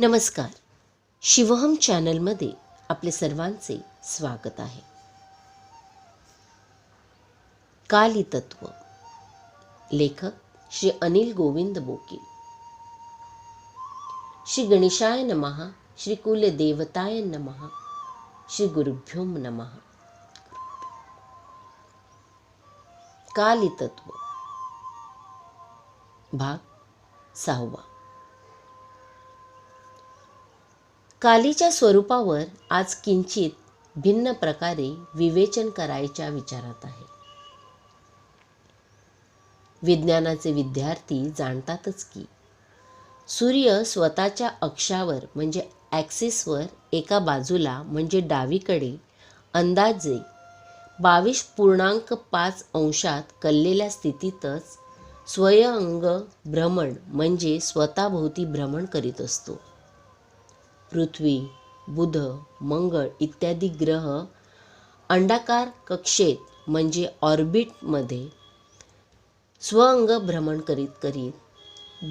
नमस्कार. शिवहम चॅनलमध्ये आपले सर्वांचे स्वागत आहे. कालितत्व लेखक श्री अनिल गोविंद बोकील. श्री गणेशाय नमः श्री कुलदेवताय नमः श्री गुरुभ्यो नमः. कालितत्व भाग सहावा. कालीच्या स्वरूपावर आज किंचित भिन्न प्रकारे विवेचन करायच्या विचारात आहे. विज्ञानाचे विद्यार्थी जाणतातच की सूर्य स्वतःच्या अक्षावर म्हणजे ॲक्सिसवर एका बाजूला म्हणजे डावीकडे अंदाजे बावीस पूर्णांक पाच अंशात कललेल्या स्थितीतच स्वयंअंग भ्रमण म्हणजे स्वतःभोवती भ्रमण करीत असतो. पृथ्वी बुध मंगळ इत्यादी ग्रह अंडाकार कक्षेत म्हणजे ऑर्बिटमध्ये स्वअंग भ्रमण करीत करीत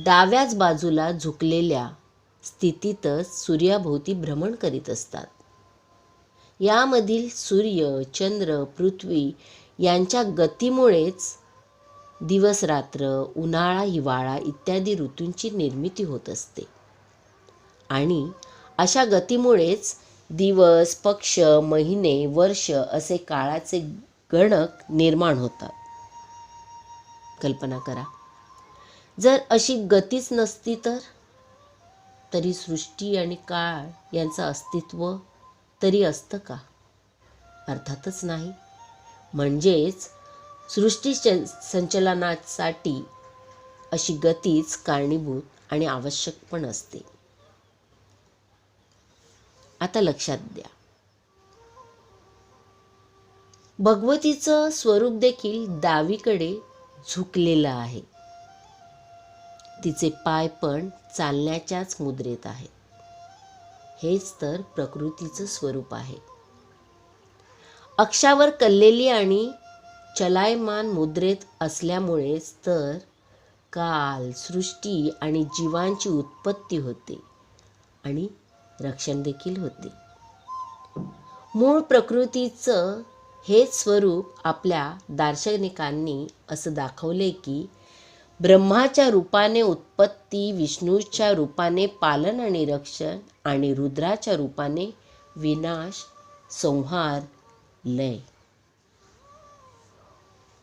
डाव्याच बाजूला झुकलेल्या स्थितीतच सूर्याभोवती भ्रमण करीत असतात. यामधील सूर्य चंद्र पृथ्वी यांच्या गतीमुळेच दिवस रात्र उन्हाळा हिवाळा इत्यादी ऋतूंची निर्मिती होत असते. आणि अशा गतीमुळेच दिवस पक्ष महिने वर्ष असे काळाचे गणक निर्माण होतात. कल्पना करा. जर अशी गतीच नसती तर? तरी सृष्टी आणि काळ यांचं अस्तित्व तरी असतं का? अर्थातच नाही. म्हणजेच सृष्टी संचलनासाठी अशी गतीच कारणीभूत आणि आवश्यक पण असते. आता लक्षात द्या. भगवतीचं स्वरूप देखील डावीकडे झुकलेलं आहे. तिचे पाय पण चालण्याच्याच मुद्रेत आहेत. हेच तर प्रकृतीचं स्वरूप आहे. अक्षावर कललेली आणि चलायमान मुद्रेत असल्यामुळेच तर काल सृष्टी आणि जीवांची उत्पत्ती होते आणि रक्षण देखील होते. मूळ प्रकृतीचं हेच स्वरूप आपल्या दार्शनिकांनी असं दाखवले की ब्रह्माच्या रूपाने उत्पत्ती विष्णूच्या रूपाने पालन आणि रक्षण आणि रुद्राच्या रूपाने विनाश संहार लय.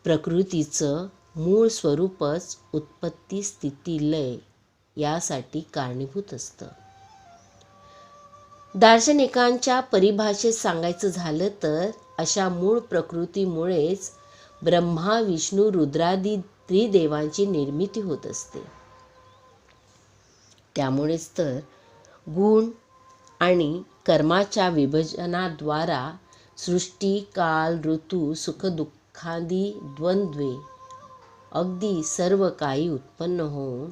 प्रकृतीचं मूळ स्वरूपच उत्पत्ती स्थिती लय यासाठी कारणीभूत असतं. दार्शनिकांच्या परिभाषेत सांगायचं झालं तर अशा मूळ प्रकृतीमुळेच ब्रह्मा विष्णू रुद्रादी त्रिदेवांची निर्मिती होत असते. त्यामुळेच तर गुण आणि कर्माच्या विभजनाद्वारा सृष्टी काल ऋतू सुखदुःखादी द्वंद्वे अगदी सर्व काही उत्पन्न होऊन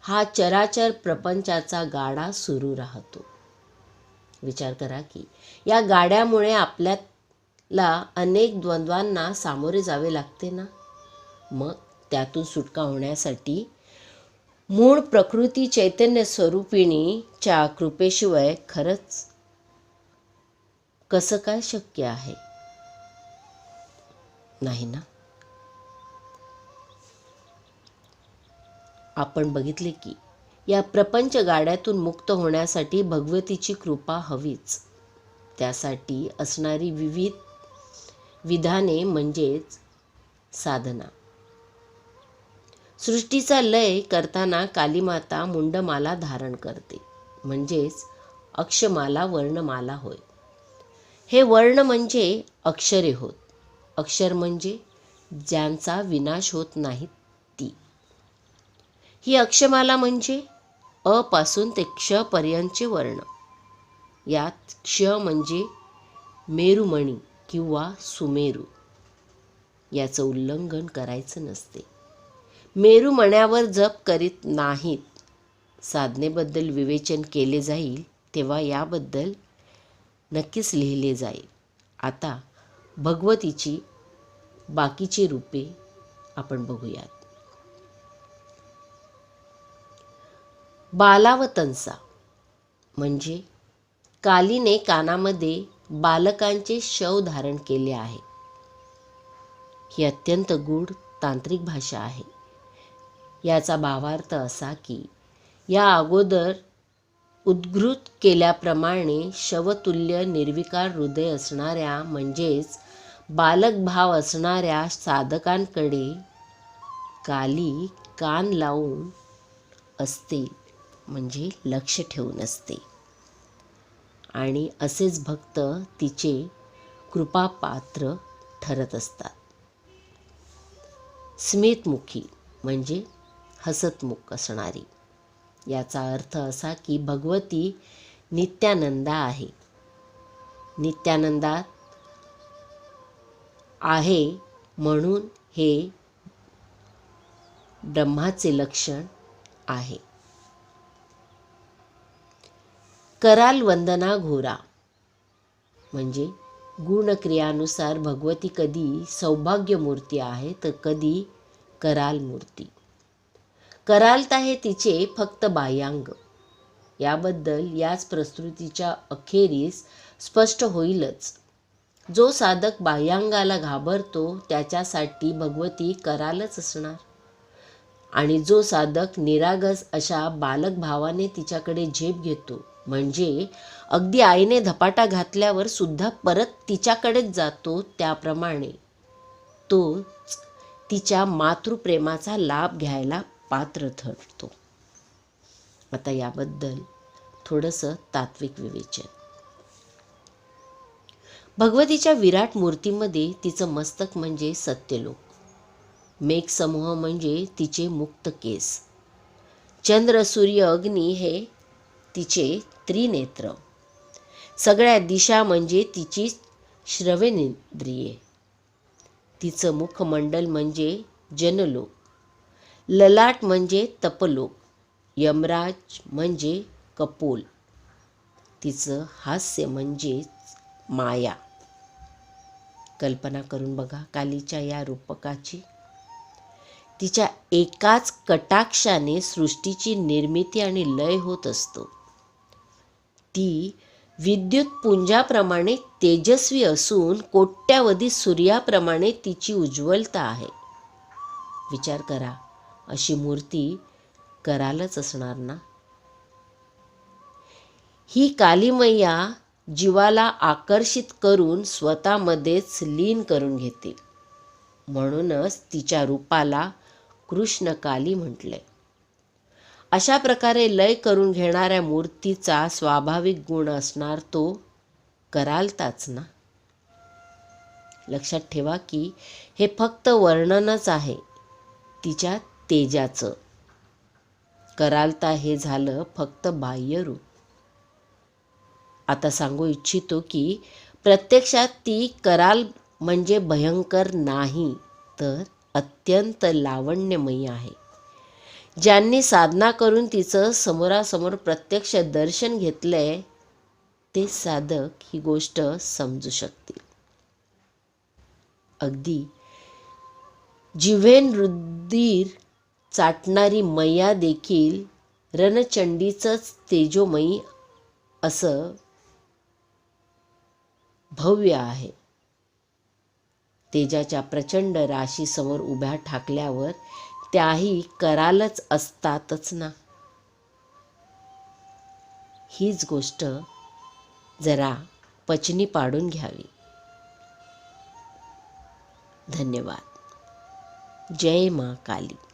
हा चराचर प्रपंचाचा गाडा सुरू राहतो. विचार करा की या गाड्यामुळे आपल्याला अनेक द्वंद्वांना सामोरे जावे लागते ना? मग त्यातून सुटका होण्यासाठी मूळ प्रकृती चैतन्य स्वरूपिणीच्या कृपेशिवाय खरंच कसं काय शक्य आहे? नाही ना? आपण बघितले की या प्रपंच गाड्यातून मुक्त होण्यासाठी भगवतीची कृपा हवीच. त्यासाठी असणारी विविध विधाने म्हणजेच साधना. सृष्टीचा लय करताना कालीमाता मुंडमाला धारण करते. म्हणजेच अक्षमाला वर्णमाला होय. हे वर्ण म्हणजे अक्षरे होत. अक्षर म्हणजे ज्यांचा विनाश होत नाही ती. ही अक्षमाला म्हणजे? अपासून ते क्ष पर्यंतचे वर्ण. यात क्ष म्हणजे मेरुमणी किंवा सुमेरू. याचं उल्लंघन करायचं नसते. मेरुमण्यावर जप करीत नाहीत. साधनेबद्दल विवेचन केले जाईल तेव्हा याबद्दल नक्कीच लिहिले जाईल. आता भगवतीची बाकीची रूपे आपण बघूयात. बालावतंसा म्हणजे कालीने कानामध्ये बालकांचे शव धारण केले आहे. ही अत्यंत गूढ तांत्रिक भाषा आहे. याचा भावार्थ असा की या अगोदर उद्घृत केल्याप्रमाणे शवतुल्य निर्विकार हृदय असणाऱ्या म्हणजेच बालक भाव असणाऱ्या साधकांकडे काली कान लावून असते. म्हणजे लक्ष ठेवून असते. आणि असेच भक्त तिचे कृपापात्र ठरत असतात. स्मितमुखी म्हणजे हसतमुख असणारी. याचा अर्थ असा की भगवती नित्यानंदा आहे. नित्यानंदात आहे म्हणून हे ब्रह्माचे लक्षण आहे. कराल वंदना घोरा. म्हणजे गुणक्रियानुसार भगवती कधी सौभाग्य मूर्ती आहे तर कधी कराल मूर्ती. करालता हे तिचे फक्त बाह्यांग. याबद्दल याच प्रस्तुतीच्या अखेरीस स्पष्ट होईलच. जो साधक बाह्यांगाला घाबरतो त्याच्यासाठी भगवती करालच असणार. आणि जो साधक निरागस अशा बालक भावाने तिच्याकडे झेप घेतो म्हणजे अगदी आईने धपाटा घातल्यावर सुद्धा परत तिच्याकडेच जातो त्याप्रमाणे. तोच तिच्या मातृप्रेमाचा लाभ घ्यायला पात्र ठरतो. आता याबद्दल थोडंसं तात्विक विवेचन. भगवतीच्या विराट मूर्तीमध्ये तिचं मस्तक म्हणजे सत्यलोक. मेघसमूह म्हणजे तिचे मुक्त केस. चंद्र सूर्य अग्नी हे तिचे त्रिनेत्र. सगळ्या दिशा म्हणजे तिची श्रवणेंद्रिये तिचं मुखमंडल म्हणजे जनलोक. ललाट म्हणजे तपलोक. यमराज म्हणजे कपोल. तिचं हास्य म्हणजेच माया. कल्पना करून बघा कालीच्या या रूपकाची. तिच्या एकाच कटाक्षाने सृष्टीची निर्मिती आणि लय होत असतो. ती विद्युत पुंजाप्रमाणे तेजस्वी असून कोट्यावधी सूर्याप्रमाणे तिची उज्ज्वलता आहे. विचार करा अशी मूर्ती करालच असणार ना? ही कालीमय्या जीवाला आकर्षित करून स्वतःमध्येच लीन करून घेते म्हणूनच तिच्या रूपाला कृष्णकाली म्हटलंय अशा प्रकारे लय करून घेणाऱ्या मूर्तीचा स्वाभाविक गुण असणार तो करालताच ना? लक्षात ठेवा की हे फक्त वर्णनच आहे तिच्या तेजाचं. करालता हे झालं फक्त बाह्यरूप आता सांगू इच्छितो की प्रत्यक्षात ती कराल म्हणजे भयंकर नाही तर अत्यंत लावण्यमयी आहे. ज्यांनी साधना करून तिचं समोरासमोर प्रत्यक्ष दर्शन घेतलंय ते साधक ही गोष्ट समजू शकतील. अगदी. जिव्हेन रुधिर चाटणारी मैया देखील रणचंडीचंच तेजोमयी असं भव्य आहे. तेजाच्या प्रचंड राशीसमोर उभ्या ठाकल्यावर त्याही करालच असतातच ना. हीच गोष्ट जरा पचनी पाडून घ्यावी. धन्यवाद. जय मा काली.